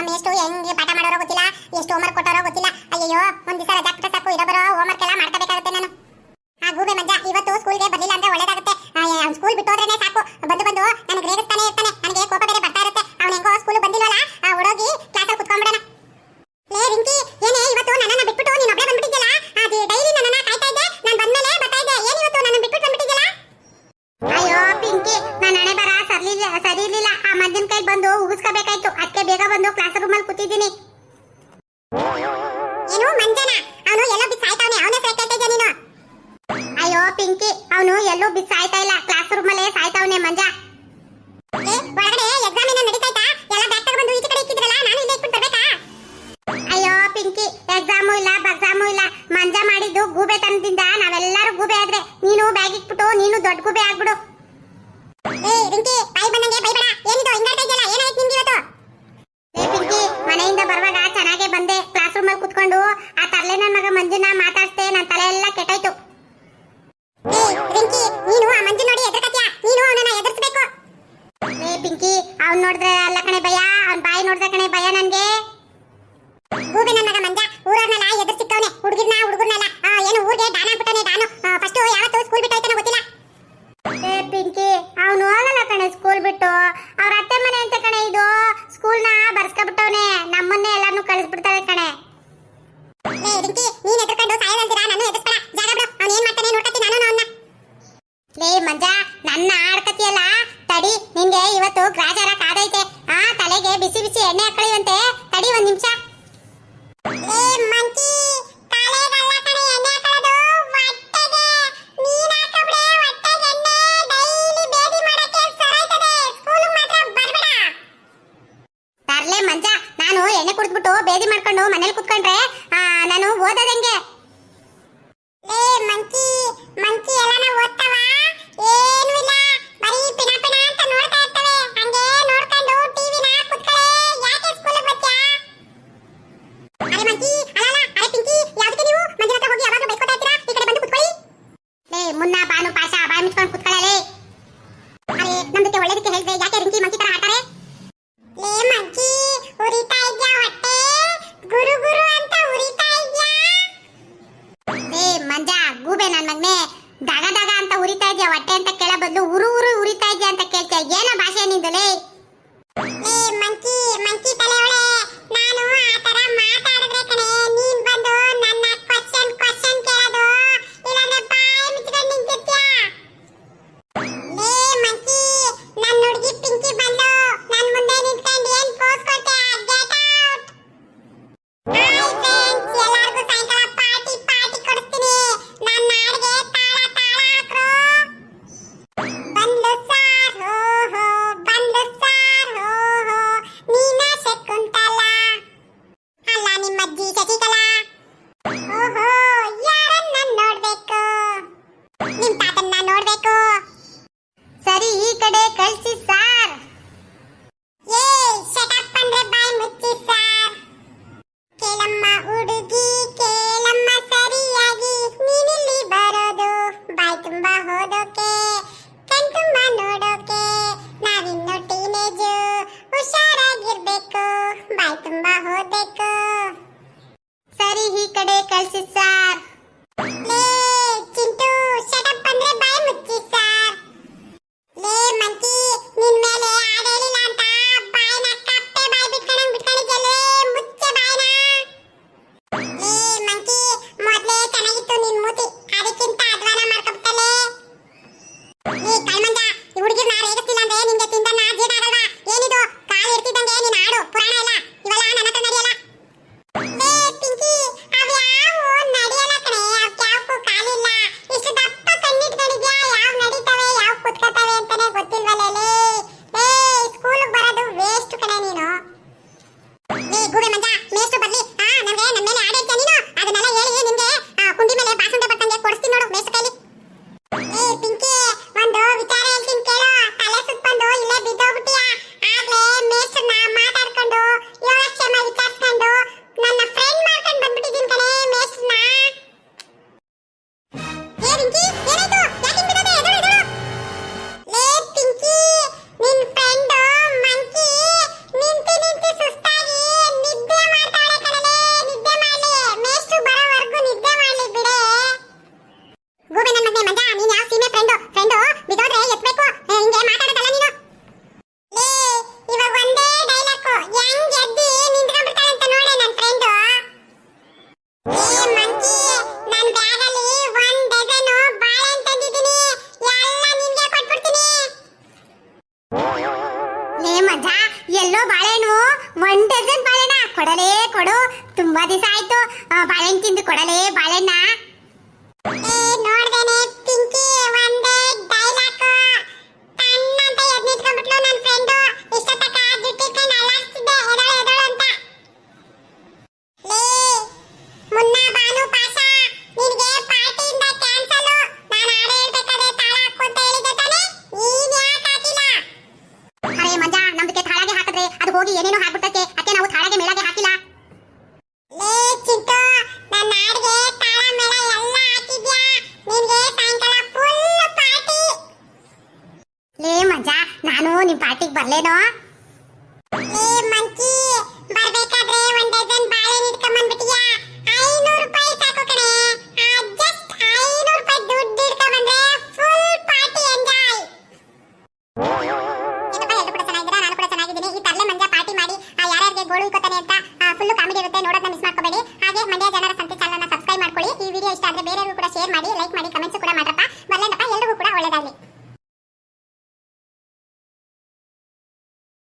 ನಮ್ ಎಷ್ಟು, ಹೆಂಗ್ ಪಾಠ ಮಾಡೋರೋ ಗೊತ್ತಿಲ್ಲ, ಎಷ್ಟು ಹೋಮ್ವರ್ಕ್ ಕೊಟ್ಟಾರೋ ಗೊತ್ತಿಲ್ಲ. ಅಯ್ಯೋ ಒಂದ್ ದಿವಸ ರಜಾ ಕೊಟ್ಟ ಸಾಕು, ಇರೋ ಬರೋ ಹೋಮ್ವರ್ಕ್ ಎಲ್ಲ ಮಾಡ್ಕೋಬೇಕಾಗುತ್ತೆ ನಾನು. ಆ ಗೂಬೆ ಮಜ್ಜ, ಇವತ್ತು ಸ್ಕೂಲ್ಗೆ ಬರಲಿಲ್ಲ ಅಂದ್ರೆ ಒಳ್ಳೇದಾಗುತ್ತೆ. ಸ್ಕೂಲ್ ಬಿಟ್ಟು ಎಲ್ಲೂ ಬಿಸ್ ಆಯ್ತಾ ಇಲ್ಲ. ಕ್ಲಾಸ್ ರೂಮ್ ಅಲ್ಲೇ ಸಾಯ್ತಾವನೆ ಮಂಜ. ಏ, ಒಳಗಡೆ ಎಕ್ಸಾಮ್ ಏನೋ ನಡೀತಾ ಎಲ್ಲ ಬ್ಯಾಗ್ ತಗೊಂಡು ಈಚೆ ಕಡೆ ಇಕ್ಕಿದ್ರಲ್ಲ, ನಾನು ಇಲ್ಲೇ ಇಟ್ಬಿಟ್ಟು ಬರಬೇಕಾ? ಅಯ್ಯೋ, ಪಿಂಕಿ ಎಕ್ಸಾಮ್ ಇಲ್ಲ ಬಗ್ಸಾಮು ಇಲ್ಲ. ಮಂಜ ಮಾಡಿದ್ದು ಗೂಬೆ ತಂದಿಂದ ನಾವೆಲ್ಲರೂ ಗೂಬೆ ಆದ್ರೆ ನೀನು ಬ್ಯಾಗ್ ಇಟ್ಬಿಟ್ಟು, ನೀನು ದೊಡ್ಡ ಗೂಬೆ ಆಗ್ಬಿಡು. ಏ, ಪಿಂಕಿ ಬೈ ಬಂದಂಗೆ ಬೈಬೇಡ ಏನಿದು ಹಿಂಗಾಡ್ತಾ ಇದೆಯಲ್ಲ, ಏನಾಯ್ತು ನಿಮ್ಗೆ ಇವತ್ತು? ಏ, ಪಿಂಕಿ, ಮನೆಯಿಂದ ಬರುವಾಗ ಚೆನ್ನಾಗಿ ಬಂದೆ. ಕ್ಲಾಸ್ ರೂಮಲ್ಲಿ ಕೂತ್ಕೊಂಡು ಆ ತರಲೆ ನನ್ನ ಮಗ ಮಂಜುನ ಮಾತಾಡ್ತೆ ನನ್ನ ತಲೆ ಎಲ್ಲ ಕೆಟ್ಟಾಯ್ತು. ಪಿಂಕಿ ನೀನು ಆ ಮಂಜು ನೋಡಿ ಎದುರುಕತ್ಯಾ ನೀನು ಅವನನ್ನ ಎದುರಿಸಬೇಕು. ಏ ಪಿಂಕಿ ಅವ್ನು ನೋಡಿದ್ರೆ ಏ, ಮಂಜ, ನನ್ನ ಆಡ್ಕತಿಯಲ್ಲ? ತಡಿ ನಿಂಗೆ ಇವತ್ತು ಗ್ರಾಜಾರ ಕಾದೈತೆ. ಆ ತಲೆಗೆ ಬಿಸಿ ಬಿಸಿ ಎಣ್ಣೆ ಹಾಕೊಳ್ಳಿವಂತೆ ತಡಿ ಒಂದ್ ನಿಮಿಷ. ಹೋಗ್ಬೇಕು ಸರಿ ಈ ಕಡೆ ಕಳಿಸಿ ಸರ್ ಲೇ ಚಿಂಟು ಶಟಪ್ ಅಂದ್ರೆ ಬಾಯಿ ಮುಚ್ಚಿ ಸರ್ ಲೇ ಮಂಕಿ ನಿನ್ ಮೇಲೆ ಎಲ್ಲೋ ಬಾಳೆಹಣ್ಣು. ಒಂದ್ ಡಜನ್ ಬಾಳೆಹಣ್ಣ. ಕೊಡಲೇ ಕೊಡು. ತುಂಬಾ ದಿವಸ ಆಯ್ತು. ಬಾಳೆಹಣ್ಣು ತಿಂದು ಕೊಡಲೇ ಬಾಳೆಣ್ಣ ನೋಡ್ದೆ ಹೋಗಿ ಏನೇನೋ ಹಾಕ್ಬಿಟ್ಟಕ್ಕೆ ಅದಕ್ಕೆ ನಾವು ತಾಳಗೆ ಮೇಳಗೆ ಹಾಕಿಲ್ಲ. ಲೇ ಚಿಂಟು ನನ್ನ ಹಾಡ್ಗೆ ತಾಳ ಮೇಳ ಫುಲ್ ಪಾರ್ಟಿ ಲೇ ಮಜಾ ನಾನು ನಿಮ್ ಪಾರ್ಟಿಗೆ ಬರ್ಲೇನೋ?